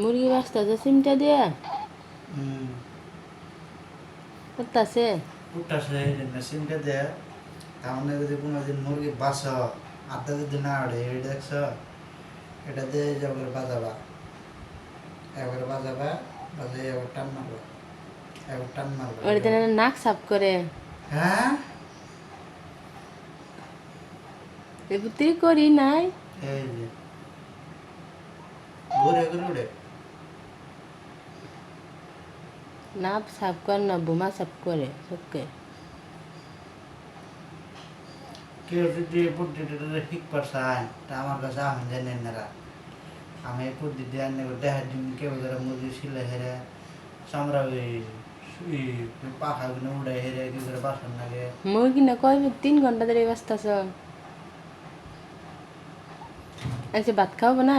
মুরগি বাঁচতেছে চিমটা দিয়ে? করতেছে উঠতেছে মেশিনটা দেয় মানে যদি কোনো দিন মুরগি বাস আধা যদি না ওঠে এই দেখছ? এটা দিয়ে একবার বাজাবা। একবার বাজাবা বাজে একবার টান মারবা। একবার টান মারবা। ওটা নাক সাফ করে। হ্যাঁ? এগুতি করি নাই। এই যে। ঘুরে ঘুরে উড়ে নাক সাফ করে না বোমা সাফ করে সবকে কেউ যদি পদ্ধতিটা ঠিক পারছান তা আমার কাছে আহন জানেন না আমি এই পদ্ধতি আনে দেখার জন্য কেউ ধরে মুরগি ছিলে হেরে চামড়া ওই ওই পাখাগুলো উড়ে হেরে কি করে বাসন লাগে মুরগি না কয় তিন ঘণ্টা ধরে বাঁচতেছ আজকে ভাত খাওয়াবো না?